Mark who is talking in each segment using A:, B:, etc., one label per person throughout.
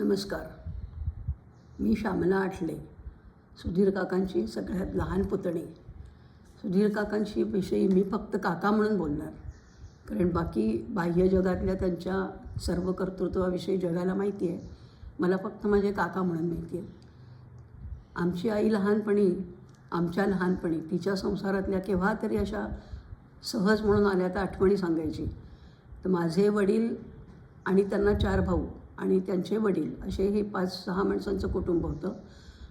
A: नमस्कार. मी श्यामला आठले सुधीर काकांची सगळ्यात लहान पुतणी. सुधीर काकांशी विषयी मी फक्त काका म्हणून बोलणार. कारण बाकी बाह्य जगातल्या त्यांच्या सर्व कर्तृत्वाविषयी जगाला माहिती आहे. मला फक्त माझे काका म्हणून माहिती आहे. आमची आई लहानपणी आमच्या लहानपणी तिच्या संसारातल्या केव्हा तरी अशा सहज म्हणून आल्या तर आठवणी सांगायची. तर माझे वडील आणि त्यांना चार भाऊ. आणि त्यांचे वडील असे हे पाच सहा माणसांचं कुटुंब होतं.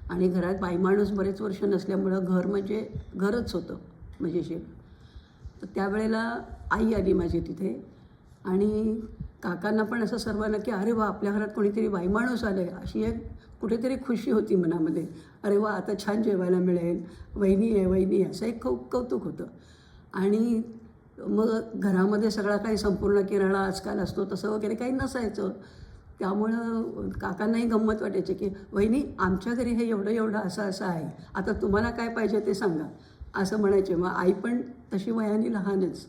A: आणि घरात बाईमाणूस बरेच वर्ष नसल्यामुळं घर म्हणजे घरच होतं म्हणजे मजेशीर तर त्यावेळेला आई आली माझी तिथे. आणि काकांना पण असं सर्वांना की अरे वा आपल्या घरात कोणीतरी बाईमाणूस आलं आहे अशी एक कुठेतरी खुशी होती मनामध्ये. अरे वा आता छान जेवायला मिळेल. वहिनी आहे वहिनी आहे असं एक खूप कौतुक होतं. आणि मग घरामध्ये सगळा काही संपूर्ण किराणा आजकाल असतो तसं वगैरे काही नसायचं. त्यामुळं काकांनाही गंमत वाटायची की वहिनी आमच्या घरी हे एवढं एवढं असं असं आहे. आता तुम्हाला काय पाहिजे ते सांगा. असं म्हणायचे. मग आई पण तशी वयाने लहानच.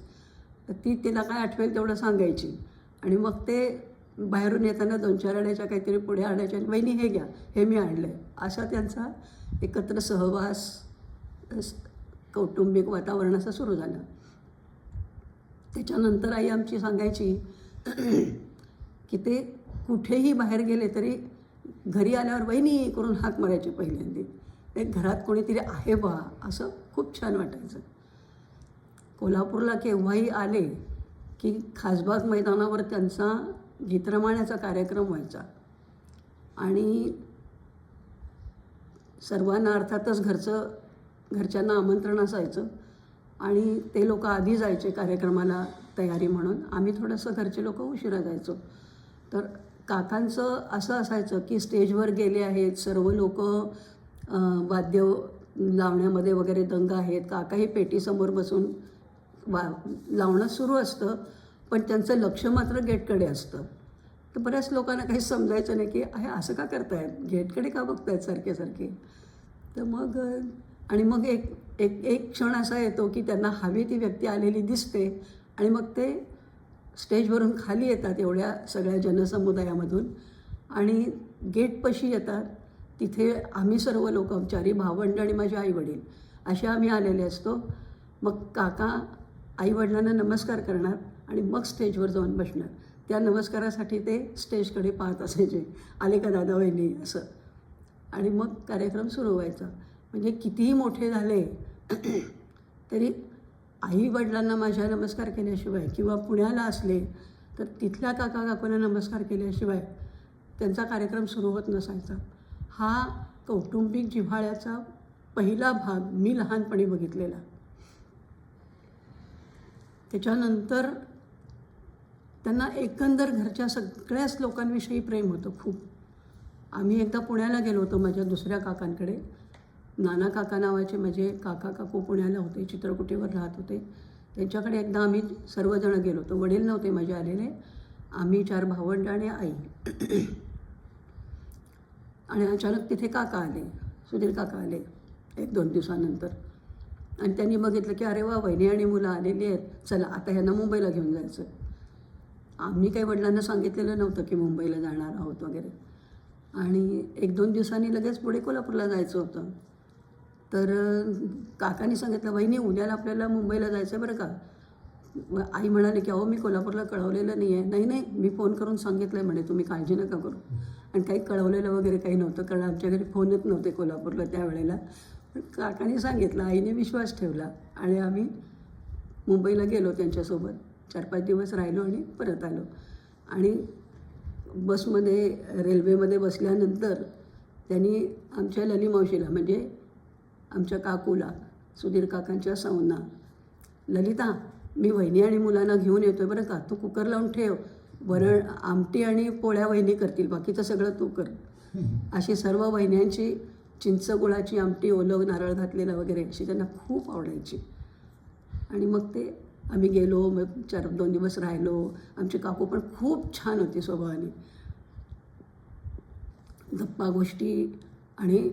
A: ती तिला काय आठवेल तेवढं सांगायची. आणि मग ते बाहेरून येताना दोन चार आणायच्या काहीतरी पुढे आणायच्या वहिनी हे घ्या हे मी आणलं आहे असा त्यांचा एकत्र सहवास कौटुंबिक वातावरण असं सुरू झालं. त्याच्यानंतर आई आमची सांगायची की ते कुठेही बाहेर गेले तरी घरी आल्यावर वहिनी करून हाक मारायची पहिल्यांदी. ते घरात कोणीतरी आहे बा असं खूप छान वाटायचं. कोल्हापूरला केव्हाही आले की खासबाग मैदानावर त्यांचा गीतरमाण्याचा कार्यक्रम व्हायचा. आणि सर्वांना अर्थातच घरचं घरच्यांना आमंत्रण असायचं आणि ते लोक आधी जायचे कार्यक्रमाला तयारी म्हणून. आम्ही थोडंसं घरचे लोक उशिरा जायचो. तर काकांचं असं असायचं की स्टेजवर गेले आहेत सर्व लोक वाद्य लावण्यामध्ये वगैरे दंग आहेत. काकाही पेटीसमोर बसून वा लावणं सुरू असतं पण त्यांचं लक्ष मात्र गेटकडे असतं. तर बऱ्याच लोकांना काही समजायचं नाही की हे असं का करतायत गेटकडे का बघतायत सारखे सारखे? तर मग आणि मग एक एक एक क्षण असा येतो की त्यांना हवी ती व्यक्ती आलेली दिसते आणि मग ते स्टेजवरून खाली येतात एवढ्या सगळ्या जनसमुदायामधून. आणि गेटपाशी येतात तिथे आम्ही सर्व लोक आमच्यारी भावंड आणि माझे आईवडील असे आम्ही आलेले असतो. मग काका आईवडिलांना नमस्कार करणार आणि मग स्टेजवर जाऊन बसणार. त्या नमस्कारासाठी ते स्टेजकडे पाहत असायचे. आले का दादा वहिनी? असं. आणि मग कार्यक्रम सुरू व्हायचा. म्हणजे कितीही मोठे झाले तरी आई वडिलांना माझ्या नमस्कार केल्याशिवाय किंवा पुण्याला असले तर तिथल्या काका काकूंना नमस्कार केल्याशिवाय त्यांचा कार्यक्रम सुरू होत नसायचा. हा कौटुंबिक जिव्हाळ्याचा पहिला भाग मी लहानपणी बघितलेला. त्याच्यानंतर त्यांना एकंदर घरच्या सगळ्याच लोकांविषयी प्रेम होतं खूप. आम्ही एकदा पुण्याला गेलो होतो माझ्या दुसऱ्या काकांकडे. नाना काका नावाचे माझे काका काकू पुण्याला होते चित्रकुटीवर राहत होते. त्यांच्याकडे एकदा आम्ही सर्वजण गेलो. होतो वडील नव्हते माझे आलेले. आम्ही चार भावंड आणि आई. आणि अचानक तिथे काका आले सुधीर काका आले एक दोन दिवसानंतर. आणि त्यांनी बघितलं की अरे वा वहिनी आणि मुलं आलेली आहेत. चला आता ह्यांना मुंबईला घेऊन जायचं. आम्ही काही वडिलांना सांगितलेलं नव्हतं की मुंबईला जाणार आहोत वगैरे. आणि एक दोन दिवसांनी लगेच पुढे कोल्हापूरला जायचं होतं. तर काकांनी सांगितलं वहिनी उद्याला आपल्याला मुंबईला जायचं आहे बरं का. आई म्हणाले की अहो मी कोल्हापूरला कळवलेलं नाही आहे नाही नाही मी फोन करून सांगितलं आहे म्हणे तुम्ही काळजी नका करू. आणि काही कळवलेलं वगैरे काही नव्हतं कारण आमच्या घरी फोनच नव्हते कोल्हापूरला त्यावेळेला. पण काकाने सांगितलं आईने विश्वास ठेवला आणि आम्ही मुंबईला गेलो त्यांच्यासोबत. चार पाच दिवस राहिलो आणि परत आलो. आणि बसमध्ये रेल्वेमध्ये बसल्यानंतर त्यांनी आमच्या लली मावशीला म्हणजे आमच्या काकूला सुधीर काकांच्या सौना ललिता मी वहिनी आणि मुलांना घेऊन येतोय बरं का. तू कुकर लावून ठेव. वरण आमटी आणि पोळ्या वहिनी करतील. बाकीचं सगळं तू कर. अशी सर्व वहिन्यांची चिंच गुळाची आमटी ओलं नारळ घातलेला वगैरे अशी त्यांना खूप आवडायची. आणि मग ते आम्ही गेलो मग चार दोन दिवस राहिलो. आमची काकू पण खूप छान होती स्वभावाने. गप्पा गोष्टी आणि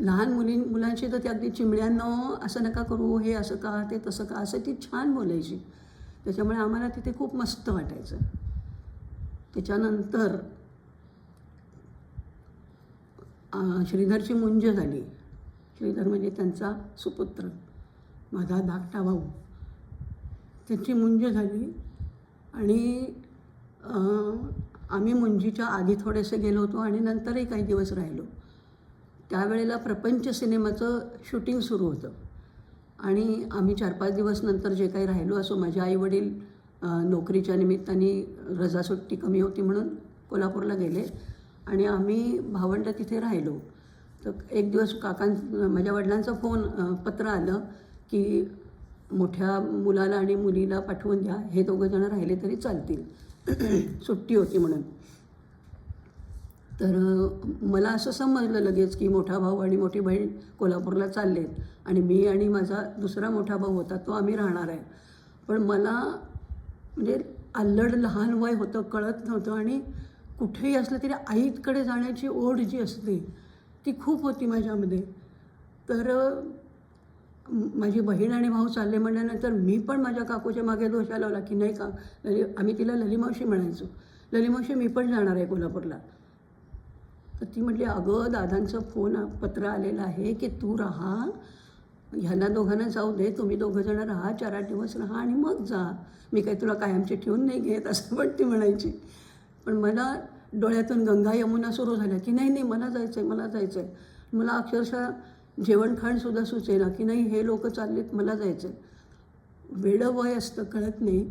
A: लहान मुली मुलांशी तर ती अगदी चिमड्यांनो असं नका करू हे असं का ते तसं का असं ती छान बोलायची. त्याच्यामुळे आम्हाला तिथे खूप मस्त वाटायचं. त्याच्यानंतर श्रीधरची मुंज झाली. श्रीधर म्हणजे त्यांचा सुपुत्र माझा धाकटा भाऊ त्यांची मुंज झाली आणि आम्ही मुंजीच्या आधी थोडेसे गेलो होतो आणि नंतरही काही दिवस राहिलो. त्यावेळेला प्रपंच सिनेमाचं शूटिंग सुरू होतं. आणि आम्ही चार पाच दिवस नंतर जे काही राहिलो असो माझे आईवडील नोकरीच्या निमित्ताने रजा सुट्टी कमी होती म्हणून कोल्हापूरला गेले. आणि आम्ही भावंड तिथे राहिलो. तर एक दिवस काकां माझ्या वडिलांचा फोन पत्र आलं की मोठ्या मुलाला आणि मुलीला पाठवून द्या. हे दोघंजणं राहिले तरी चालतील. सुट्टी होती म्हणून. तर मला असं समजलं लगेच की मोठा भाऊ आणि मोठी बहीण कोल्हापूरला चाललेत आणि मी आणि माझा दुसरा मोठा भाऊ होता तो आम्ही राहणार आहे. पण मला म्हणजे अल्लड लहान वय होतं कळत नव्हतं आणि कुठेही असलं तरी आईकडे जाण्याची ओढ जी असते ती खूप होती माझ्यामध्ये. तर माझी बहीण आणि भाऊ चालले म्हणल्यानंतर मी पण माझ्या काकूच्या मागे दोषा लावला की नाही का लली आम्ही तिला ललिमावशी म्हणायचो. ललीमावशी मी पण जाणार आहे कोल्हापूरला. तर ती म्हटली अगं दादांचं फोन पत्र आलेलं आहे की तू राहा. ह्यांना दोघांना जाऊ दे. तुम्ही दोघंजणं राहा चार आठ दिवस राहा आणि मग जा. मी काही तुला कायमची ठेवून नाही घेत असं पण ती म्हणायची. पण मला डोळ्यातून गंगा यमुना सुरू झाल्या की नाही नाही मला जायचं आहे मला जायचं आहे मला अक्षरशः जेवण खाणसुद्धा सुचेना की नाही हे लोक चाललेत मला जायचं आहे वेडं वय असतं कळत नाही.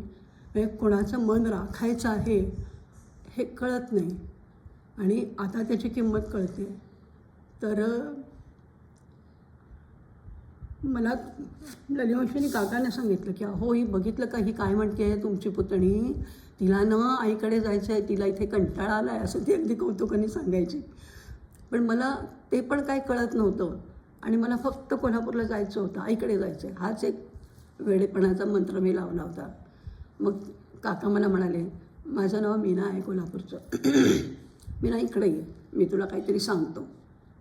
A: म्हणजे कोणाचं मन राखायचं आहे हे कळत नाही. आणि आता त्याची किंमत कळते. तर मला ललिवंशनी काकाने सांगितलं की अहो ही बघितलं का? ही काय म्हणते आहे तुमची पुतणी? तिला न आईकडे जायचं आहे तिला इथे कंटाळा आला आहे असं ती अगदी कौतुकाने सांगायची. पण मला ते पण काय कळत नव्हतं. आणि मला फक्त कोल्हापूरला जायचं होतं आईकडे जायचं आहे हाच एक वेडेपणाचा मंत्र मी लावला होता. मग काका मला म्हणाले माझं नाव मीना आहे कोल्हापूरचं. मी ना इकडे ये. मी तुला काहीतरी सांगतो.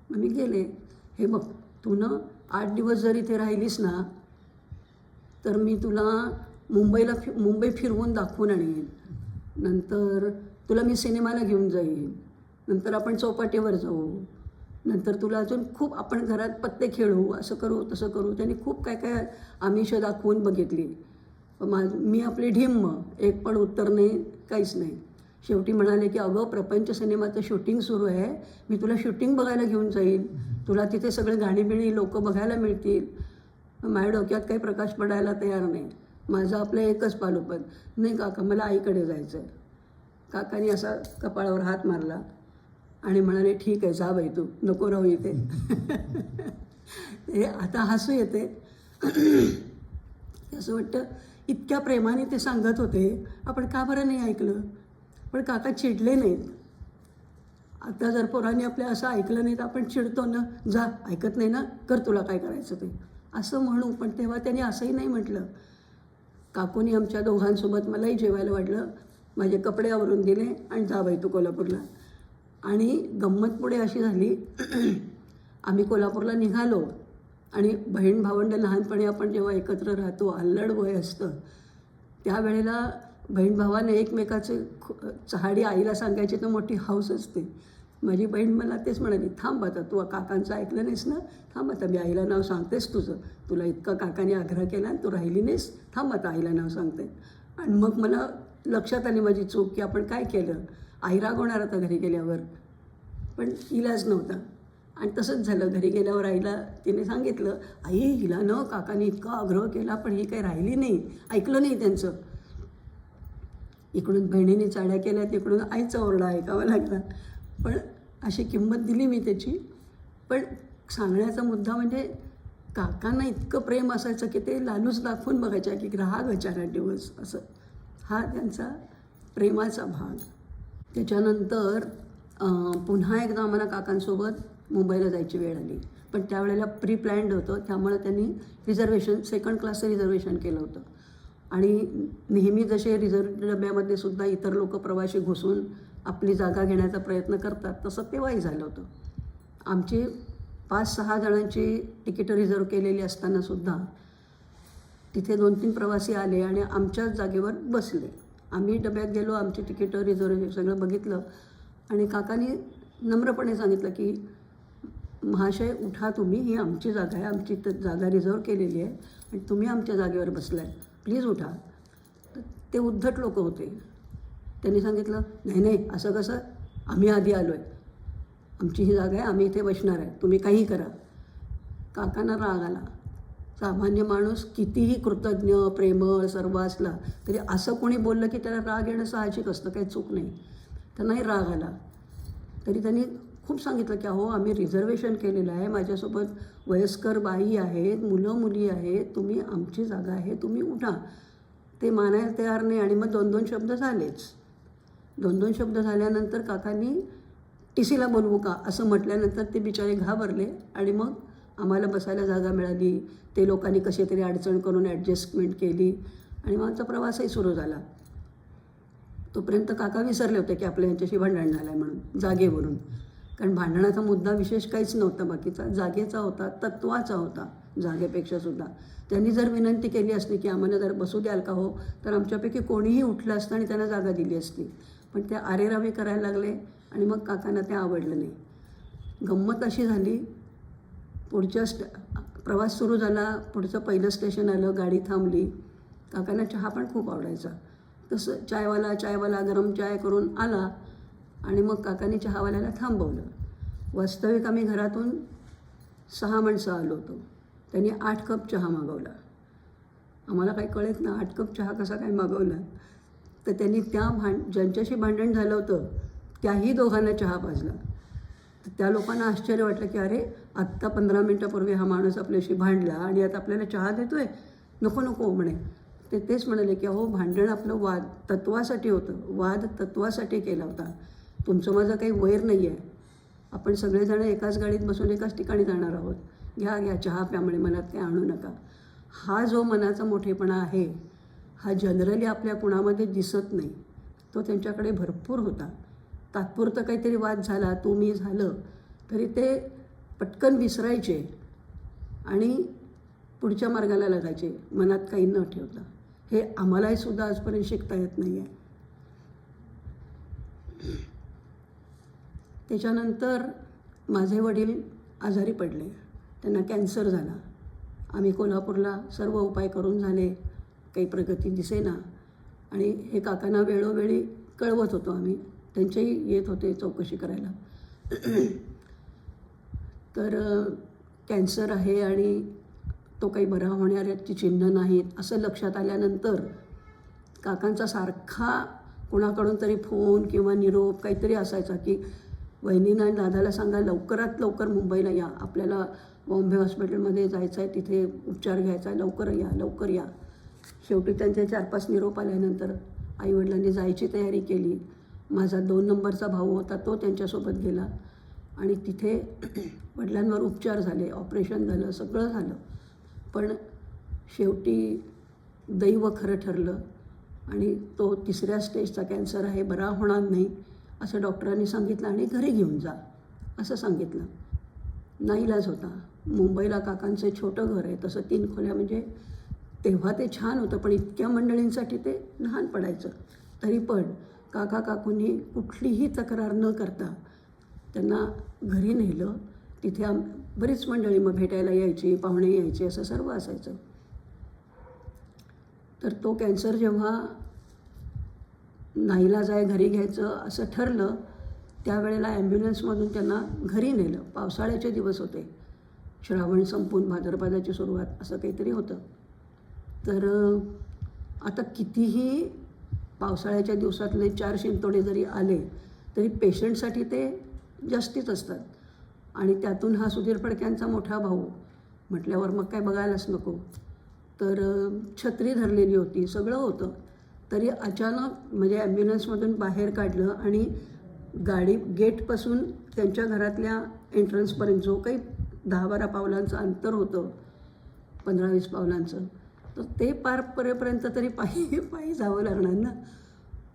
A: मग मी गेले. हे बघ तू ना आठ दिवस जर इथे राहिलीस ना तर मी तुला मुंबईला फि मुंबई फिरवून दाखवून आणीन. नंतर तुला मी सिनेमाला घेऊन जाईन. नंतर आपण चौपाटीवर जाऊ. नंतर तुला अजून खूप आपण घरात पत्ते खेळू असं करू तसं करू. त्यांनी खूप काय काय आमिष दाखवून बघितली. पण मा मी आपली ढिम्म एक पण उत्तर नाही काहीच नाही. शेवटी म्हणाले की अगं प्रपंच सिनेमाचं शूटिंग सुरू आहे. मी तुला शूटिंग बघायला घेऊन जाईल तुला तिथे सगळे गाणीबिणी लोकं बघायला मिळतील. माझ्या डोक्यात काही प्रकाश पडायला तयार नाही. माझं आपलं एकच पालोपत नाही काका मला आईकडे जायचं आहे काकाने असा कपाळावर हात मारला आणि म्हणाले ठीक आहे जा बाई तू. नको राहू इथे. हे आता हसू येते. असं वाटतं इतक्या प्रेमाने ते सांगत होते. आपण का बरं नाही ऐकलं? पण काका चिडले नाहीत. आता जर पोरांनी आपल्या असं ऐकलं नाही तर आपण चिडतो ना. जा ऐकत नाही ना. कर तुला काय करायचं ते. असं म्हणू पण तेव्हा त्यांनी असंही नाही म्हटलं. काकूनी आमच्या दोघांसोबत मलाही जेवायला वाटलं माझे कपडे आवरून दिले आणि जा बाई तू कोल्हापूरला. आणि गंमत पुढे अशी झाली. आम्ही कोल्हापूरला निघालो. आणि बहीण भावंड लहानपणी आपण जेव्हा एकत्र राहतो अल्लड वय असतं. त्यावेळेला बहीण भावाने एकमेकाचे खू- चहाडी आईला सांगायची तर मोठी हाऊस असते. माझी बहीण मला तेच म्हणाली थांब आता तू काकांचं ऐकलं नाहीस ना? थांब आता मी आईला नाव सांगतेस तुझं. तुला इतकं काकाने आग्रह केला आणि तू राहिली नाहीस. थांब आता आईला नाव सांगते. आणि मग मला लक्षात आली माझी चूक की आपण काय केलं? आई रागवणार आता घरी गेल्यावर. पण इलाज नव्हता. आणि तसंच झालं घरी गेल्यावर आईला तिने सांगितलं आई हिला न काकाने इतका आग्रह केला पण ही काही राहिली नाही. ऐकलं नाही त्यांचं. इकडून बहिणीने चाड्या केल्या तिकडून आईचा ओरडा ऐकावा लागला. पण अशी किंमत दिली मी त्याची. पण सांगण्याचा मुद्दा म्हणजे काकांना इतकं प्रेम असायचं की ते लालूच दाखवून बघायच्या की ग्राहक विचारा दिवस असं. हा त्यांचा प्रेमाचा भाग. त्याच्यानंतर पुन्हा एकदा आम्हाला काकांसोबत मुंबईला जायची वेळ आली. पण त्यावेळेला प्री प्लॅन्ड होतं त्यामुळे त्यांनी रिझर्वेशन सेकंड क्लासचं रिझर्वेशन केलं होतं. आणि नेहमी जसे रिझर्व डब्यामध्ये सुद्धा इतर लोक प्रवासी घुसून आपली जागा घेण्याचा प्रयत्न करतात तसं तेव्हाही झालं होतं. आमची पाच सहा जणांची तिकीटं रिझर्व केलेली असताना सुद्धा तिथे दोन तीन प्रवासी आले आणि आमच्याच जागेवर बसले. आम्ही डब्यात गेलो आमची तिकीटं रिझर्व सगळं बघितलं आणि काकानी नम्रपणे सांगितलं की महाशय उठा तुम्ही ही आमची जागा आहे आमची जागा रिझर्व केलेली आहे आणि तुम्ही आमच्या जागेवर बसलाय. प्लीज उठा. तर ते उद्धट लोक होते. त्यांनी सांगितलं नाही नाही असं कसं? आम्ही आधी आलो आहे आमची ही जागा आहे आम्ही इथे बसणार आहे. तुम्ही काही करा. काकांना राग आला. सामान्य माणूस कितीही कृतज्ञ प्रेमळ सर्व असला तरी असं कोणी बोललं की त्याला राग येणं साहजिक असतं काही चूक नाही. त्यांनाही राग आला. तरी त्यांनी खूप सांगितलं की अहो आम्ही रिझर्वेशन केलेलं आहे. माझ्यासोबत वयस्कर बाई आहेत मुलं मुली आहेत तुम्ही आमची जागा आहे तुम्ही उठा. ते मानायला तयार नाही आणि मग दोन दोन शब्द झालेच. दोन दोन शब्द झाल्यानंतर काकांनी टी सीला बोलवू का? असं म्हटल्यानंतर ते बिचारे घाबरले आणि मग आम्हाला बसायला जागा मिळाली. ते लोकांनी कशी तरी अडचण करून ॲडजस्टमेंट केली आणि मग आमचा प्रवासही सुरू झाला. तोपर्यंत काका विसरले होते की आपल्या यांच्याशी भांडण झालं आहे म्हणून जागेवरून. कारण भांडणाचा मुद्दा विशेष काहीच नव्हता बाकीचा जागेचा होता तत्वाचा होता जागेपेक्षा सुद्धा. त्यांनी जर विनंती केली असती की आम्हाला जर बसू द्याल का हो तर आमच्यापैकी कोणीही उठलं असतं आणि त्यांना जागा दिली असती. पण ते आरेरावी करायला लागले आणि मग काकांना ते आवडलं नाही. गंमत अशी झाली पुढच्या स्ट प्रवास सुरू झाला पुढचं पहिलं स्टेशन आलं गाडी थांबली. काकांना चहा पण खूप आवडायचा. तसं चायवाला चायवाला गरम चाय करून आला. आणि मग काकांनी चहावाल्याला थांबवलं. वास्तविक आम्ही घरातून सहा माणसं आलो होतो. त्यांनी आठ कप चहा मागवला. आम्हाला काही कळत ना आठ कप चहा कसा काय मागवला? तर त्यांनी त्या भांड ज्यांच्याशी भांडण झालं होतं त्याही दोघांना चहा पाजला. तर त्या लोकांना आश्चर्य वाटलं की अरे आत्ता पंधरा मिनटापूर्वी हा माणूस आपल्याशी भांडला आणि आता आपल्याला चहा देतो आहे नको नको म्हणे. ते तेच म्हणाले की अहो भांडण आपलं वाद तत्वासाठी होतं. वाद तत्वासाठी केला होता. तुमचं माझं काही वैर नाही आहे आपण सगळेजण एकाच गाडीत बसून एकाच ठिकाणी जाणार आहोत. घ्या घ्या चहा प्यामुळे मनात काही आणू नका. हा जो मनाचा मोठेपणा आहे हा जनरली आपल्या कुणामध्ये दिसत नाही. तो त्यांच्याकडे भरपूर होता. तात्पुरतं काहीतरी वाद झाला तू मी झालं तरी ते पटकन विसरायचे आणि पुढच्या मार्गाला लागायचे. मनात काही न ठेवता. हे आम्हालाही सुद्धा आजपर्यंत शिकता येत नाही आहे त्याच्यानंतर माझे वडील आजारी पडले. त्यांना कॅन्सर झाला. आम्ही कोल्हापूरला सर्व उपाय करून झाले. काही प्रगती दिसेना. आणि हे काकांना वेळोवेळी कळवत होतो आम्ही. त्यांचेही येत होते चौकशी करायला. तर कॅन्सर आहे आणि तो काही बरा होणाऱ्याची चिन्ह नाहीत असं लक्षात आल्यानंतर काकांचा सारखा कुणाकडून तरी फोन किंवा निरोप काहीतरी असायचा की वहिनीनं आणि दादाला सांगा लवकरात लवकर मुंबईला या. आपल्याला बॉम्बे हॉस्पिटलमध्ये जायचं आहे तिथे उपचार घ्यायचा आहे. लवकर या लवकर या. शेवटी त्यांचे चार पाच निरोप आल्यानंतर आईवडिलांनी जायची तयारी केली. माझा दोन नंबरचा भाऊ होता तो त्यांच्यासोबत गेला. आणि तिथे वडिलांवर उपचार झाले ऑपरेशन झालं सगळं झालं. पण शेवटी दैव खरं ठरलं. आणि तो तिसऱ्या स्टेजचा कॅन्सर आहे बरा होणार नाही. असं डॉक्टरांनी सांगितलं आणि घरी घेऊन जा असं सांगितलं. नाईलाज होता. मुंबईला काकांचं छोटं घर आहे तसं तीन खोल्या म्हणजे तेव्हा ते छान होतं पण इतक्या मंडळींसाठी ते लहान पडायचं. तरी पण काका काकूंनी कुठलीही तक्रार न करता त्यांना घरी नेलं. तिथे आम बरीच मंडळी मग भेटायला यायची पाहुणे यायचे असं सर्व असायचं. तर तो कॅन्सर जेव्हा नाईलाज आहे घरी घ्यायचं असं ठरलं त्यावेळेला ॲम्ब्युलन्समधून त्यांना घरी नेलं. पावसाळ्याचे दिवस होते. श्रावण संपून भाद्रपदाची सुरुवात असं काहीतरी होतं. तर आता कितीही पावसाळ्याच्या दिवसातले चार शिंतोडे जरी आले तरी पेशंटसाठी ते जास्तीच असतात. आणि त्यातून हा सुधीर फडक्यांचा मोठा भाऊ म्हटल्यावर मग काय बघायलाच नको. तर छत्री धरलेली होती सगळं होतं. तरी अचानक म्हणजे ॲम्ब्युलन्समधून बाहेर काढलं आणि गाडी गेटपासून त्यांच्या घरातल्या एंट्रन्सपर्यंत जो काही दहा बारा पावलांचं अंतर होतं पंधरा वीस पावलांचं तर ते पार परेपर्यंत तरी पायी पायी जावं लागणार ना.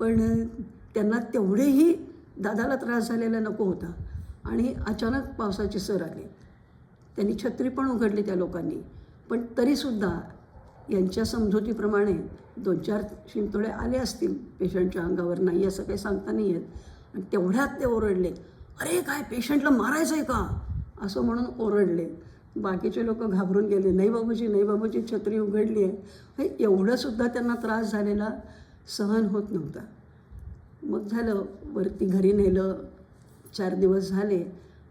A: पण त्यांना तेवढेही दादाला त्रास झालेला नको होता. आणि अचानक पावसाची सर आली. त्यांनी छत्री पण उघडली त्या लोकांनी. पण तरीसुद्धा यांच्या समजुतीप्रमाणे दोन चार शिंतोळे आले असतील पेशंटच्या अंगावर. नाही असं काही सांगता नाही येत. आणि तेवढ्यात ते ओरडले अरे काय पेशंटला मारायचं आहे का? असं म्हणून ओरडले. बाकीचे लोक घाबरून गेले नाही बाबूजी नाही बाबूजी छत्री उघडली आहे. हे एवढंसुद्धा त्यांना त्रास झालेला सहन होत नव्हता. मग झालं वरती घरी नेलं चार दिवस झाले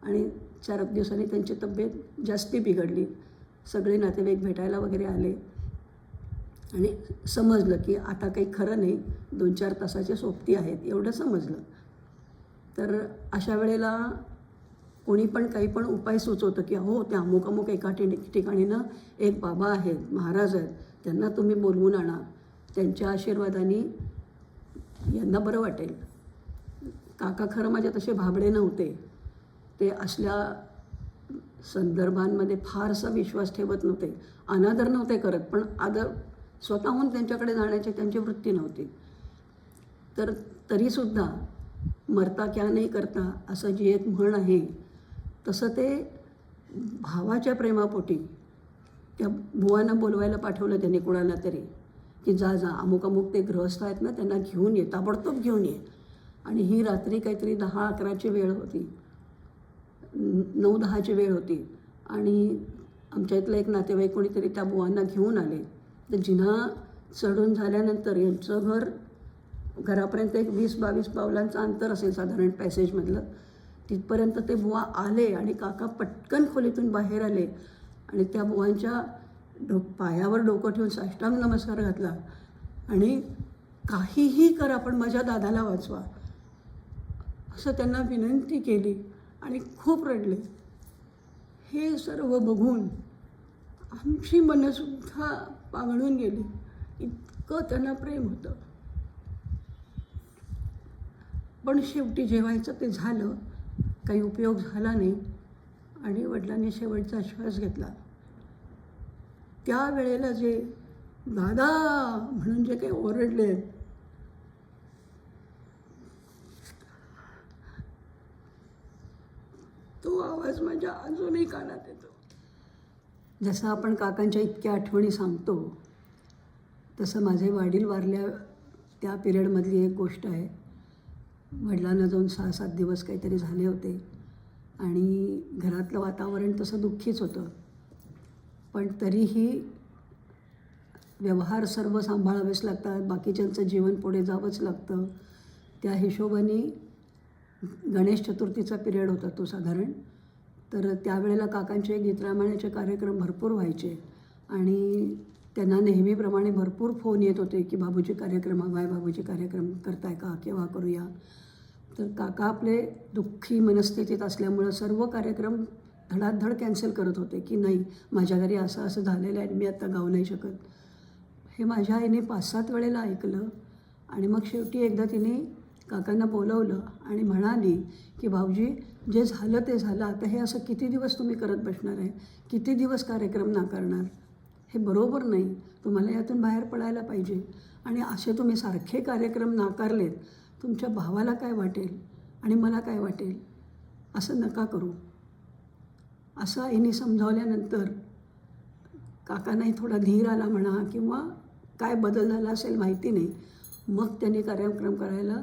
A: आणि चार दिवसांनी त्यांची तब्येत जास्ती बिघडली. सगळे नातेवाईक भेटायला वगैरे आले. आणि समजलं की आता काही खरं नाही दोन चार तासाचे सोबती आहेत एवढं समजलं. तर अशा वेळेला कोणी पण काही पण उपाय सुचवतं की हो त्या अमुक अमुक एका ठिकाणी ना एक बाबा आहेत महाराज आहेत त्यांना तुम्ही बोलवून आणा त्यांच्या आशीर्वादाने यांना बरं वाटेल. काका खरं माझे तसे भाबडे नव्हते. ते असल्या संदर्भांमध्ये फारसा विश्वास ठेवत नव्हते. अनादर नव्हते करत पण आदर स्वतःहून त्यांच्याकडे जाण्याची त्यांची वृत्ती नव्हती. तर तरीसुद्धा मरता क्या नाही करता असं जी एक म्हण आहे तसं ते भावाच्या प्रेमापोटी त्या बुवांना बोलवायला पाठवलं त्यांनी कोणाला तरी की जा जा अमुक अमुक ते गृहस्थ आहेत ना त्यांना घेऊन ये ताबडतोब घेऊन ये. आणि ही रात्री काहीतरी दहा अकराची वेळ होती. नऊ दहाची वेळ होती. आणि आमच्या इथलं एक नातेवाईक कोणीतरी त्या बुवांना घेऊन आले. तर जिन्हा चढून झाल्यानंतर यांचं घर घरापर्यंत एक वीस बावीस पावलांचं अंतर असेल साधारण पॅसेजमधलं तिथपर्यंत ते बुवा आले आणि काका पटकन खोलीतून बाहेर आले आणि त्या बुवांच्या डो पायावर डोकं ठेवून साष्टांग नमस्कार घातला आणि काहीही करा पण माझ्या दादाला वाचवा. असं त्यांना विनंती केली आणि खूप रडले. हे सर्व बघून आमची मनसुद्धा पांगळून गेली. इतकं त्यांना प्रेम होतं. पण शेवटी जेवायचं ते झालं. काही उपयोग झाला नाही. आणि वडिलांनी शेवटचा श्वास घेतला. त्या वेळेला जे दादा म्हणून जे काही ओरडले. तो आवाज माझ्या अजूनही कानात येतो. जसं आपण काकांच्या इतक्या आठवणी सांगतो तसं माझे वडील वारल्या त्या पिरियडमधली एक गोष्ट आहे. वडिलांना जाऊन सहा सात दिवस काहीतरी झाले होते आणि घरातलं वातावरण तसं दुःखीच होतं. पण तरीही व्यवहार सर्व सांभाळावेच लागतात बाकीच्यांचं जीवन पुढे जावंच लागतं. त्या हिशोबाने गणेश चतुर्थीचा पिरियड होता तो साधारण. तर त्यावेळेला काकांचे गीतरामायणाचे कार्यक्रम भरपूर व्हायचे. आणि त्यांना नेहमीप्रमाणे भरपूर फोन येत होते की बाबूजी कार्यक्रम हवा आहे बाबूजी कार्यक्रम करताय का? केव्हा करूया? तर काका आपले दुःखी मनस्थितीत असल्यामुळं सर्व कार्यक्रम धडाधड कॅन्सल करत होते की नाही माझ्या घरी असं असं झालेलं आहे मी आत्ता गाऊ नाही शकत. हे माझ्या आईने पाच सात वेळेला ऐकलं आणि मग शेवटी एकदा तिने काकांना बोलवलं आणि म्हणाली की भाऊजी जे झालं ते झालं. आता हे असं किती दिवस तुम्ही करत बसणार आहे? किती दिवस कार्यक्रम नाकारणार? हे बरोबर नाही. तुम्हाला यातून बाहेर पडायला पाहिजे. आणि असे तुम्ही सारखे कार्यक्रम नाकारलेत तुमच्या भावाला काय वाटेल? आणि मला काय वाटेल? असं नका करू. असं आईने समजावल्यानंतर काकांनाही थोडा धीर आला म्हणा किंवा काय बदल झाला असेल माहिती नाही. मग त्यांनी कार्यक्रम करायला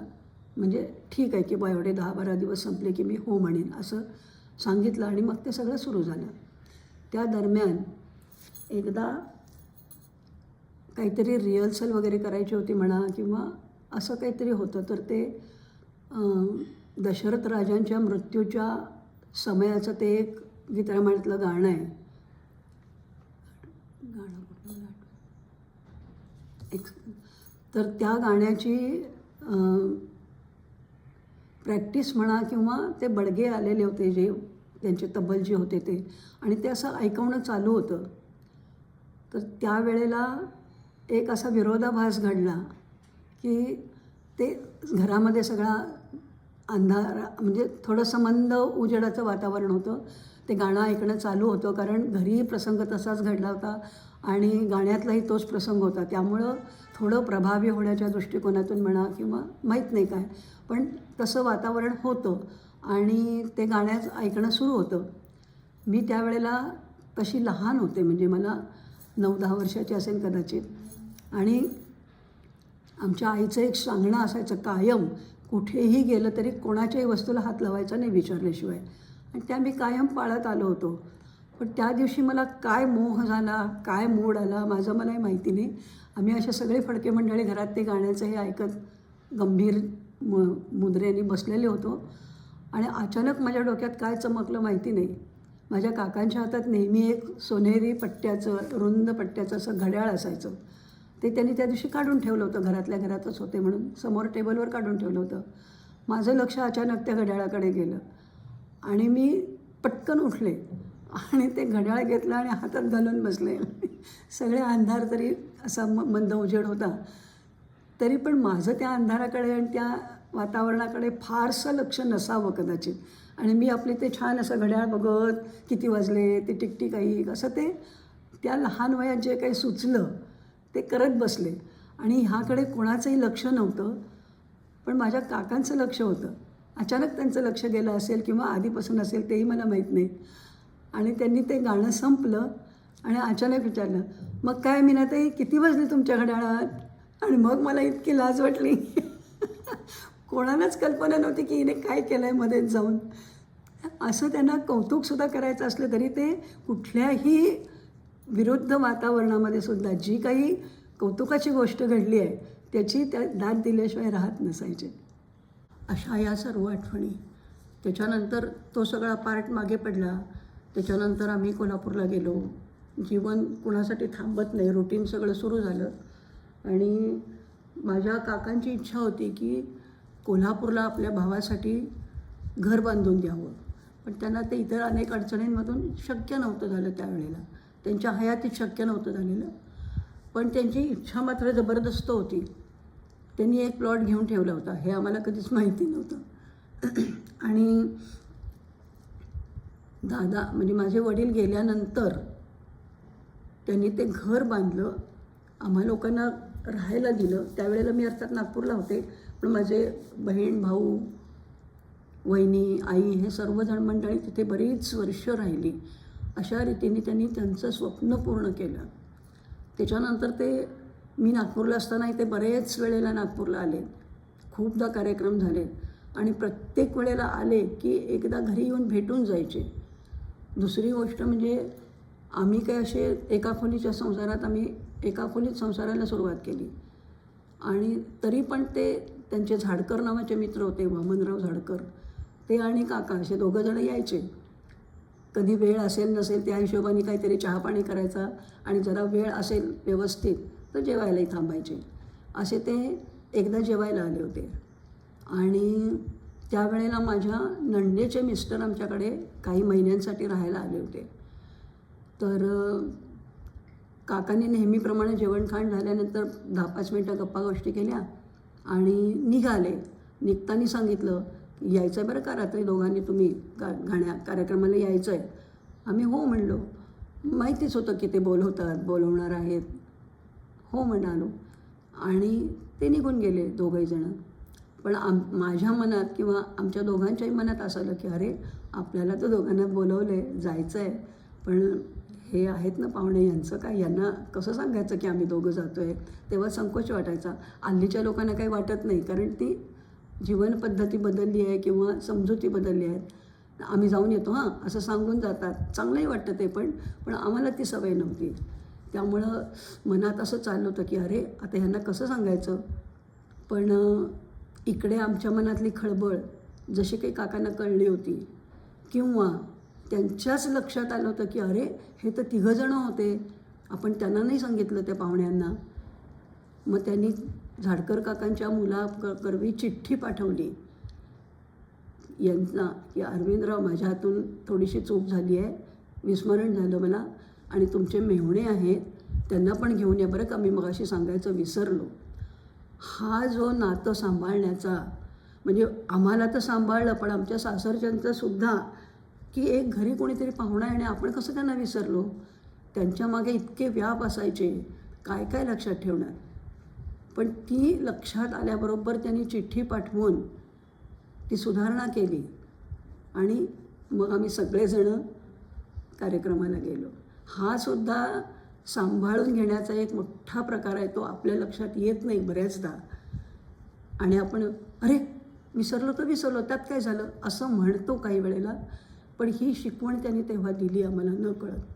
A: म्हणजे ठीक आहे की बा एवढे दहा बारा दिवस संपले की मी हो म्हणेन असं सांगितलं आणि मग ते सगळं सुरू झालं. त्या दरम्यान एकदा काहीतरी रिहर्सल वगैरे करायची होती म्हणा किंवा असं काहीतरी होतं तर ते दशरथ राजांच्या मृत्यूच्या समयाचं ते एक गीतरामायणातलं गाणं आहे. गाणं एक तर त्या गाण्याची प्रॅक्टिस म्हणा किंवा ते बडगे आलेले होते जे त्यांचे तब्बल जे होते ते. आणि ते असं ऐकवणं चालू होतं. तर त्यावेळेला एक असा विरोधाभास घडला की ते घरामध्ये सगळा अंधार म्हणजे थोडंसं मंद उजेडाचं वातावरण होतं. ते गाणं ऐकणं चालू होतं कारण घरीही प्रसंग तसाच घडला होता आणि गाण्यातलाही तोच प्रसंग होता. त्यामुळं थोडं प्रभावी होण्याच्या दृष्टिकोनातून म्हणा किंवा माहीत नाही काय पण तसं वातावरण होतं आणि ते गाण्याच ऐकणं सुरू होतं. मी त्यावेळेला तशी लहान होते म्हणजे मला नऊ दहा वर्षाची असेल कदाचित. आणि आमच्या आईचं एक सांगणं असायचं कायम कुठेही गेलं तरी कोणाच्याही वस्तूला हात लावायचा नाही विचारल्याशिवाय. त्या मी कायम पाळत आलो होतो. पण त्या दिवशी मला काय मोह झाला काय मूड आला माझं मलाही माहिती नाही. आम्ही असे सगळे फडके मंडळी घरात ते गाण्याचं हे ऐकत गंभीर म मुद्रेने बसलेले होतो. आणि अचानक माझ्या डोक्यात काय चमकलं माहिती नाही. माझ्या काकांच्या हातात नेहमी एक सोनेरी पट्ट्याचं रुंद पट्ट्याचं असं घड्याळ असायचं. ते त्यांनी त्या दिवशी काढून ठेवलं होतं घरातल्या घरातच होते म्हणून. समोर टेबलवर काढून ठेवलं होतं. माझं लक्ष अचानक त्या घड्याळाकडे गेलं. आणि मी पटकन उठले आणि ते घड्याळ घेतलं आणि हातात घालून बसले. सगळे अंधार तरी असा म मंद उजेड होता. तरी पण माझं त्या अंधाराकडे आणि त्या वातावरणाकडे फारसं लक्ष नसावं कदाचित. आणि मी आपले ते छान असं घड्याळ बघत किती वाजले ते टिकटिक आई असं ते त्या लहान वयात जे काही सुचलं ते करत बसले. आणि ह्याकडे कोणाचंही लक्ष नव्हतं पण माझ्या काकांचं लक्ष होतं. अचानक त्यांचं लक्ष गेलं असेल किंवा आधीपासून असेल तेही मला माहीत नाही. आणि त्यांनी ते गाणं संपलं आणि अचानक विचारलं मग काय मी ना ते किती वाजले तुमच्या घड्याळात आणि मग मला इतकी लाज वाटली. कोणालाच कल्पना नव्हती की हिने काय केलं आहे मध्येच जाऊन. असं त्यांना कौतुकसुद्धा करायचं असलं तरी ते कुठल्याही विरुद्ध वातावरणामध्ये सुद्धा जी काही कौतुकाची गोष्ट घडली आहे त्याची त्या दाद दिल्याशिवाय राहत नसायचे. अशा या सर्व आठवणी. त्याच्यानंतर तो सगळा पार्ट मागे पडला. त्याच्यानंतर आम्ही कोल्हापूरला गेलो. जीवन कुणासाठी थांबत नाही. रुटीन सगळं सुरू झालं. आणि माझ्या काकांची इच्छा होती की कोल्हापूरला आपल्या भावासाठी घर बांधून द्यावं. पण त्यांना ते इतर अनेक अडचणींमधून शक्य नव्हतं झालं त्यावेळेला. त्यांच्या हयातीत शक्य नव्हतं झालेलं. पण त्यांची इच्छा मात्र जबरदस्त होती. त्यांनी एक प्लॉट घेऊन ठेवला होता. हे आम्हाला कधीच माहिती नव्हतं. आणि दादा म्हणजे माझे वडील गेल्यानंतर त्यांनी ते घर बांधलं. आम्हा लोकांना राहायला दिलं. त्यावेळेला मी अर्थात नागपूरला होते. पण माझे बहीण भाऊ वहिनी आई हे सर्वजण मंडळी तिथे बरीच वर्ष राहिली. अशा रीतीने त्यांनी त्यांचं स्वप्न पूर्ण केलं. त्याच्यानंतर ते मी नागपूरला असताना इथे बरेच वेळेला नागपूरला आले. खूपदा कार्यक्रम झाले. आणि प्रत्येक वेळेला आले की एकदा घरी येऊन भेटून जायचे. दुसरी गोष्ट म्हणजे आम्ही काय असे एका खोलीच्या संसारात आम्ही एका खोलीत संसाराला सुरुवात केली. आणि तरी पण ते त्यांचे झाडकर नावाचे मित्र होते वामनराव झाडकर. ते आणि काका असे दोघंजणं यायचे. कधी वेळ असेल नसेल त्या हिशोबाने काहीतरी चहापाणी करायचा आणि जरा वेळ असेल व्यवस्थित तर जेवायलाही थांबायचे. असे ते एकदा जेवायला आले होते. आणि त्यावेळेला माझ्या नंदेचे मिस्टर आमच्याकडे काही महिन्यांसाठी राहायला आले होते. तर काकांनी नेहमीप्रमाणे जेवणखाण झाल्यानंतर दहा पाच मिनटं गप्पा गोष्टी केल्या आणि निघाले. निघताना सांगितलं यायचं आहे बरं का रात्री दोघांनी तुम्ही का गाण्या कार्यक्रमाला यायचं आहे आम्ही हो म्हणलो. माहितीच होतं की ते बोलवतात बोलवणार आहेत. हो म्हणालो. आणि ते निघून गेले दोघंही जणं. पण आम माझ्या मनात किंवा आमच्या दोघांच्याही मनात असं आलं की अरे आपल्याला तर दोघांना बोलवलं आहे जायचं आहे पण हे आहेत ना पाहुणे यांचं काय यांना कसं सांगायचं की आम्ही दोघं जातो आहे तेव्हा संकोच वाटायचा. हल्लीच्या लोकांना काही वाटत नाही. कारण ती जीवनपद्धती बदलली आहे किंवा समजुती बदलली आहेत आम्ही जाऊन येतो हां असं सांगून जातात. चांगलंही वाटतं ते पण पण आम्हाला ती सवय नव्हती. त्यामुळं मनात असं चाललं होतं की अरे आता ह्यांना कसं सांगायचं? पण इकडे आमच्या मनातली खळबळ जशी काही काकांना कळली होती किंवा त्यांच्याच लक्षात आलं होतं की अरे हे तर तिघंजणं होते आपण त्यांना नाही सांगितलं त्या पाहुण्यांना. मग त्यांनी झाडकर काकांच्या मुला करवी चिठ्ठी पाठवली. यांना की अरविंदराव माझ्या हातून थोडीशी चूक झाली आहे विस्मरण झालं मला. आणि तुमचे मेहुणे आहेत त्यांना पण घेऊन या बरं का. मी मगाशी सांगायचं विसरलो. हा जो नातं सांभाळण्याचा म्हणजे आम्हाला तर सांभाळलं पण आमच्या सासरच्यांचं सुद्धा की एक घरी कोणीतरी पाहुणा येणे आणि आपण कसं त्यांना विसरलो? त्यांच्या मागे इतके व्याप असायचे. काय काय लक्षात ठेवणार? पण ती लक्षात आल्याबरोबर त्यांनी चिठ्ठी पाठवून ती सुधारणा केली. आणि मग आम्ही सगळेजणं कार्यक्रमाला गेलो. हा सुद्धा सांभाळून घेण्याचा एक मोठा प्रकार आहे तो आपल्या लक्षात येत नाही बऱ्याचदा. आणि आपण अरे विसरलो तर विसरलो त्यात काय झालं? असं म्हणतो काही वेळेला. पण ही शिकवण त्यांनी तेव्हा दिली आम्हाला न कळत